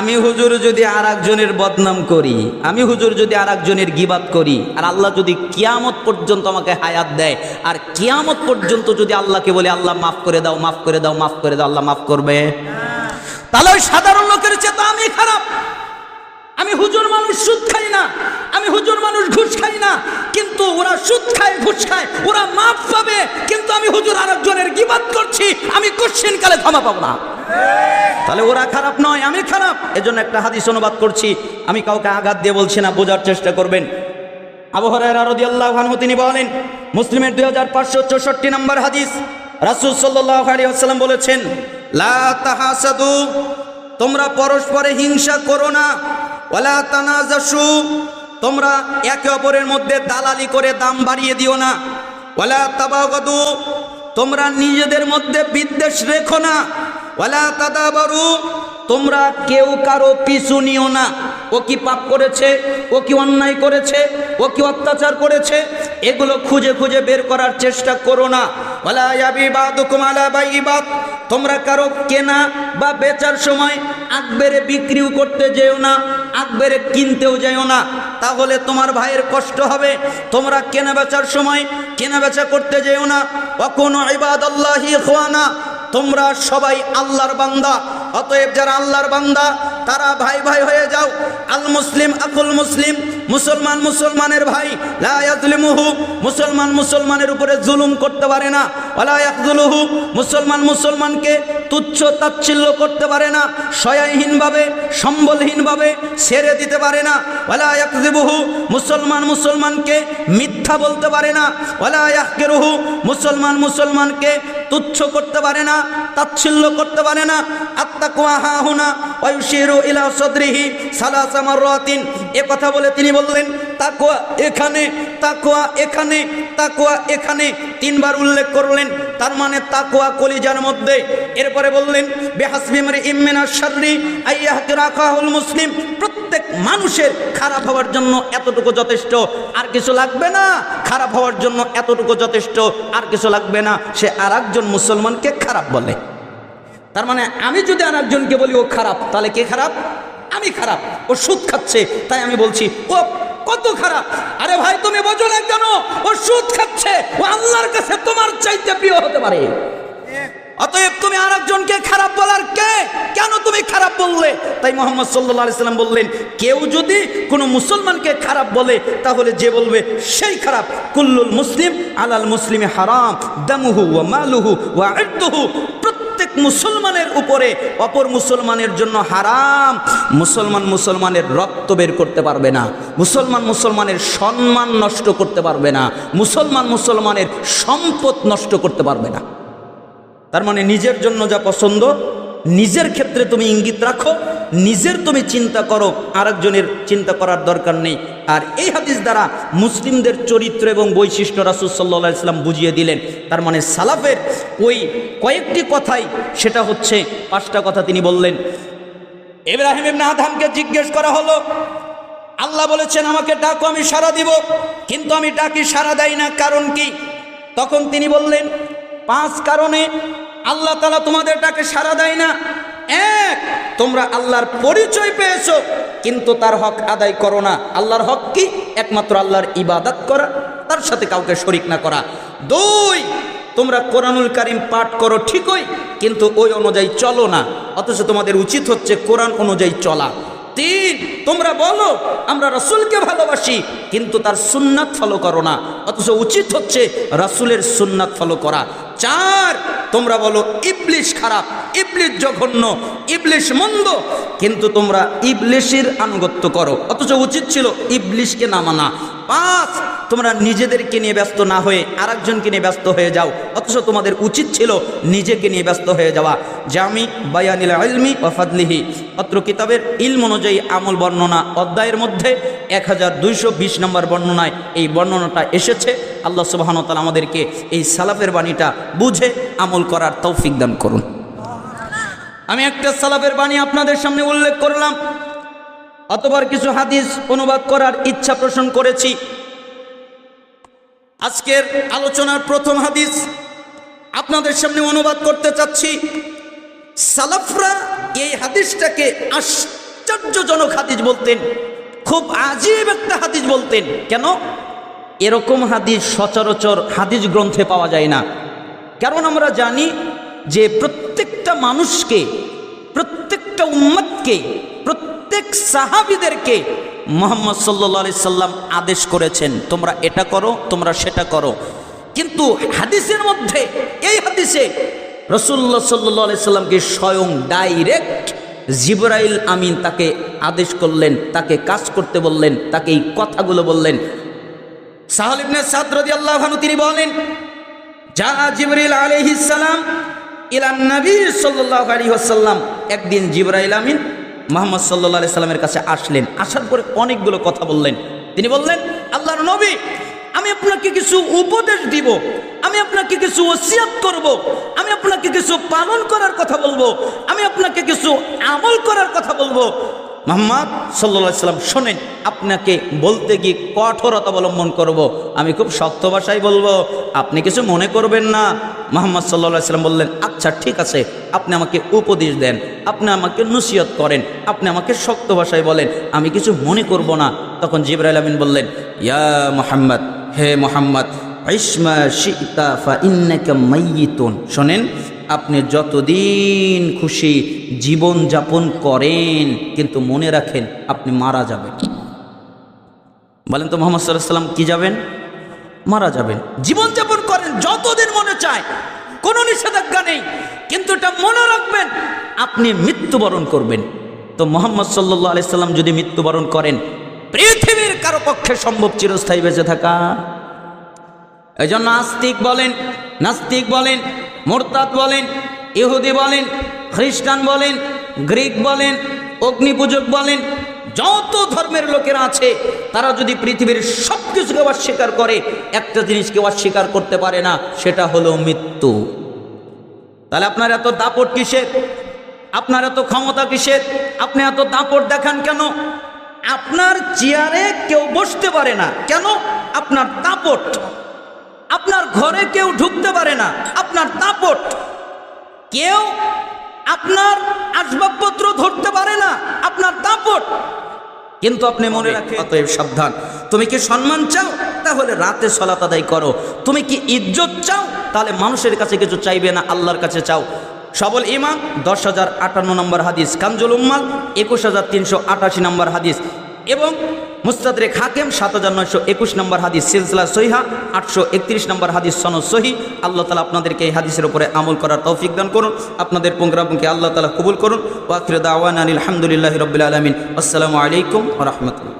আমি হুজুর যদি আর একজনের বদনাম করি, আমি হুজুর যদি আর একজনের গিবাদ করি, আর আল্লাহ যদি কিয়ামত পর্যন্ত আমাকে হায়াত দেয়, আর কিয়ামত পর্যন্ত যদি আল্লাহকে বলে, আল্লাহ মাফ করে দাও, মাফ করে দাও, মাফ করে দাও, আল্লাহ মাফ করবে। তাহলে ওই সাধারণ লোকের চেয়ে তো আমি খারাপ আমি হুজুর মানুষ সুদ খাই না আমি হুজুর মানুষ ঘুষ খাই না কিন্তু ওরা সুদ খায় ঘুষ খায় ওরা মাফ পাবে, কিন্তু আমি হুজুর আরেকজনের গিবাদ করছি, আমি কোশ্চেন কালে ক্ষমা পাবো না। তাহলে ওরা খারাপ নয়, আমি খারাপ। এজন্য একটা হাদিস অনুবাদ করছি, আমি কাউকে আঘাত দিয়ে বলছি না, বোঝার চেষ্টা করবেন। আনহু, তিনি বলেন, মুসলিমের দুই হাজার পাঁচশো চৌষট্টি নম্বর হাদিস, রাসূল সাল্লাল্লাহু আলাইহি ওয়াসাল্লাম বলেছেন, লা তাহাসাদু, তোমরা পরস্পরে হিংসা করো না, ওয়ালা তানাজাসু তোমরা একে অপরের মধ্যে দালালি করে দাম বাড়িয়ে দিও না। ওয়ালা তাবাগাদু, তোমরা নিজেদের মধ্যে বিদ্বেষ রেখো না। ওয়ালা তাদাবারু, তোমরা কেউ কারও পিছু নিও না। ও কি পাপ করেছে? ও কি অন্যায় করেছে? ও কি অত্যাচার করেছে? এগুলো খুঁজে খুঁজে বের করার চেষ্টা করো না। তোমরা কারও কেনা বা বেচার সময় আকবেরে বিক্রিও করতে যেও না, আকবেরে কিনতেও যেও না। তাহলে তোমার ভাইয়ের কষ্ট হবে। তোমরা কেনা বেচার সময় কেনা বেচা করতে যেও না। কখনো আল্লাহি খোয়ানা তোমরা সবাই আল্লাহর বান্দা। অতএব যারা আল্লাহর বান্দা, তারা ভাই ভাই হয়ে যাও। আল মুসলিম আকুল মুসলিম, মুসলমান মুসলমানের ভাই। লা ইয়াজলিমুহু মুসলমান মুসলমানের উপরে জুলুম করতে পারে না। ওয়ালা মুসলমান মুসলমানকে তুচ্ছ তাচ্ছিল্য করতে পারে না। সয়াহীনভাবে সম্বলহীনভাবে ছেড়ে দিতে পারে না। ওয়ালা ইয়াকযিবুহু মুসলমান মুসলমানকে মিথ্যা বলতে পারে না। ওয়ালা ইয়াহকিরুহু মুসলমান মুসলমানকে তুচ্ছ করতে পারে না। তাচ্ছিল্য করতে পারে না। আত্তাকুয়া হা হুনা ওয়ুশিরু ইলা সদরিহি সালাসা মাররাতিন। এ কথা বলে তিনি বললেন, তাকওয়া এখানে তাকওয়া এখানে তাকওয়া এখানে। তিনবার উল্লেখ করলেন তার মানে তাকওয়া কলিজার মধ্যে। এরপরে বললেন, বেহাসবি মারি ইমিনা শাররি আইয়াহকিরা কাহুল মুসলিম। প্রত্যেক মানুষের খারাপ হওয়ার জন্য এতটুকু যথেষ্ট, আর কিছু লাগবে না। খারাপ হওয়ার জন্য এতটুকু যথেষ্ট, আর কিছু লাগবে না। সে আর একজন মুসলমানকে খারাপ বলে। তার মানে আমি যদি আর একজনকে বলি, ও খারাপ, তাহলে কে খারাপ? আমি খারাপ, ও সুদ খাচ্ছে, তাই আমি বলছি, ও খারাপ। আরে ভাই, তুমি বোঝো না কেন? ও সুদ খাচ্ছে। ও আল্লাহর কাছে তোমার চাইতে প্রিয় হতে পারে। অতএব তুমি আর একজনকে খারাপ বলার কে? কেন তুমি খারাপ বললে? তাই মোহাম্মদ সাল্লাহ সাল্লাম বললেন, কেউ যদি কোনো মুসলমানকে খারাপ বলে, তাহলে যে বলবে, সেই খারাপ। কুল্লুল মুসলিম আলাল মুসলিমে হারাম, দামুহু ওয়া মালুহু ওয়া ইদ্দুহু। প্রত্যেক মুসলমানের উপরে অপর মুসলমানের জন্য হারাম। মুসলমান মুসলমানের রক্ত বের করতে পারবে না। মুসলমান মুসলমানের সম্মান নষ্ট করতে পারবে না। মুসলমান মুসলমানের সম্পদ নষ্ট করতে পারবে না। তার মানে নিজের জন্য যা পছন্দ নিজের ক্ষেত্রে তুমি ইঙ্গিত রাখো, নিজের তুমি চিন্তা করো, আরেকজনের চিন্তা করার দরকার নেই। আর এই হাদিস দ্বারা মুসলিমদের চরিত্র এবং বৈশিষ্ট্য রাসুল সাল্লাহ ইসলাম বুঝিয়ে দিলেন। তার মানে সালাফের ওই কয়েকটি কথাই, সেটা হচ্ছে পাঁচটা কথা তিনি বললেন। এব্রাহিম আদহামকে জিজ্ঞেস করা হলো, আল্লাহ বলেছেন, আমাকে ডাকো, আমি সারা দিব। কিন্তু আমি ডাকি সারা দেয় না, কারণ কি? তখন তিনি বললেন, পাঁচ কারণে আল্লাহ তালা তোমাদের ডাকে সারা দেয় না। এক, তোমরা আল্লাহর পরিচয় পেয়েছ, কিন্তু তার হক আদায় করো না। আল্লাহর হক কি? একমাত্র আল্লাহর ইবাদত করা, তার সাথে কাউকে শরিক না করা। দুই, তোমরা কোরআনুল কারিম পাঠ করো ঠিকই, কিন্তু ওই অনুযায়ী চলো না। অথচ তোমাদের উচিত হচ্ছে কোরআন অনুযায়ী চলা। তিন। তোমরা বলো, আমরা রসুলকে ভালোবাসি, কিন্তু তার সুন্নাত ফলো করো না। অথচ উচিত হচ্ছে রাসুলের সুন্নাত ফলো করা। চার, তোমরা বলো, ইবলিশ খারাপ, ইবলিশ জঘন্য, ইবলিশ মন্দ, কিন্তু তোমরা ইবলিশের আনুগত্য করো। অথচ উচিত ছিল ইবলিশকে না মানা। পাঁচ তোমরা নিজেদেরকে নিয়ে ব্যস্ত না হয়ে আরেকজনকে নিয়ে ব্যস্ত হয়ে যাও। অথচ তোমাদের উচিত ছিল নিজেকে নিয়ে ব্যস্ত হয়ে যাওয়া। জামি বায়ানিল ইলমি ও ফাদলিহি। অত্র কিতাবের ইলম অনুযায়ী আমল বর্ণনা অধ্যায়ের মধ্যে এক হাজার দুইশো বিশ নম্বর বর্ণনায় এই বর্ণনাটা এসেছে। আল্লাহ সুবাহনতাল আমাদেরকে এই সালাফের বাণীটা বুঝে আমল করার তৌফিক দান করুন। আমি একটা সালাফের বাণী আপনাদের সামনে উল্লেখ করলাম। অতবার কিছু হাদিস অনুবাদ করার ইচ্ছা পোষণ করেছি। আজকের আলোচনার প্রথম হাদিস আপনাদের সামনে অনুবাদ করতে চাচ্ছি। সালাফরা এই হাদিসটাকে আশ্চর্যজনক হাদিস বলতেন, খুব আজীব একটা হাদিস বলতেন। কেন? এরকম হাদিস সচরাচর হাদিস গ্রন্থে পাওয়া যায় না। কারণ আমরা জানি যে প্রত্যেকটা মানুষকে, প্রত্যেকটা উম্মতকে প্রত্যেক সাহাবিদেরকে মোহাম্মদ সাল্লা সাল্লাম আদেশ করেছেন, তোমরা এটা করো, তোমরা সেটা করো। কিন্তু হাদিসের মধ্যে, এই হাদিসে রসুল্লাহ সাল্লাহ আলি সাল্লামকে স্বয়ং ডাইরেক্ট জিবরাইল আমিন তাকে আদেশ করলেন, তাকে কাজ করতে বললেন, তাকে এই কথাগুলো বললেন। তিনি বলেন যা একদিন জিবরাইল আমিন মুহাম্মদ সাল্লা সাল্লামের কাছে আসলেন। আসার পরে অনেকগুলো কথা বললেন। তিনি বললেন আল্লাহ নবী, আমি আপনাকে কিছু উপদেশ দিব। আমি আপনাকে কিছু ওসিয়াত করব। আমি আপনাকে কিছু পালন করার কথা বলব। আমি আপনাকে কিছু আমল করার কথা বলব। মোহাম্মদ সাল্লা সাল্লাম শোনেন, আপনাকে বলতে গিয়ে কঠোরতা অবলম্বন করব। আমি খুব শক্ত ভাষায় বলব, আপনি কিছু মনে করবেন না। মোহাম্মদ সাল্লা সাল্লাম বললেন আচ্ছা ঠিক আছে, আপনি আমাকে উপদেশ দেন, আপনি আমাকে নসিহত করেন, আপনি আমাকে শক্ত ভাষায় বলেন, আমি কিছু মনে করব না। তখন জিবরাইল আমিন বললেন, ইয়া মোহাম্মদ, হে মোহাম্মদ শোনেন আপনি যতদিন খুশি জীবন যাপন করেন, কিন্তু মনে রাখেন আপনি মারা যাবেন। বলেন তো মোহাম্মদ সাল্লাহ সাল্লাম কি যাবেন? মারা যাবেন। জীবন যাপন করেন, যতদিন মনে চায়। কোনো নিষেধাজ্ঞা নেই, কিন্তু এটা মনে রাখবেন, আপনি মৃত্যুবরণ করবেন। তো মোহাম্মদ সাল্লাহ আলি সাল্লাম যদি মৃত্যুবরণ করেন, পৃথিবীর কারও পক্ষে সম্ভব চিরস্থায়ী বেঁচে থাকা। এই জন্য নাস্তিক বলেন নাস্তিক বলেন, মোরতাদ বলেন, ইহুদি বলেন, খ্রিস্টান বলেন, গ্রিক বলেন, অগ্নিপূজক বলেন, যত ধর্মের লোকেরা আছে, তারা যদি পৃথিবীর সব কিছুকে অস্বীকার করে, একটা জিনিসকে অস্বীকার করতে পারে না, সেটা হলো মৃত্যু। তাহলে আপনার এত দাপট কিসের? আপনার এত ক্ষমতা কিসের? আপনি এত দাপট দেখান কেন? আপনার চেয়ারে কেউ বসতে পারে না। কেন? আপনার দাপট। আপনার ঘরে কেউ ঢুকতে পারে না। আপনার দাপট কেউ আপনার আসবাবপত্র ধরতে পারে না। আপনার দাপট কিন্তু আপনি মনে রাখেন অতএব সাবধান। তুমি কি সম্মান চাও? তাহলে রাতে সলাত আদায় করো। তুমি কি ইজ্জত চাও? তাহলে মানুষের কাছে কিছু চাইবে না আল্লাহর কাছে চাও। সবল ইমাম দশ হাজার আটান্ন নম্বর হাদিস। কামজুল উম্মাল একুশ হাজার তিনশো আটাশি নম্বর হাদিস। এবং মুস্তাদরেক হাকিম সাত হাজার নয়শো একুশ নম্বর হাদিস সিলসিলা সহিহা, আটশো একত্রিশ নম্বর হাদিস সনদ সহি। আল্লাহ তালা আপনাদেরকে এই হাদিসের উপরে আমল করার তৌফিক দান করুন, আপনাদের পুঙ্গরাপুঙ্কে আল্লাহ তালা কবুল করুন। ওয়াকির দাওয়ান আলহামদুলিল্লাহ রবিল আলমিন। আসসালামু আলাইকুম রহমতুল্লাহ।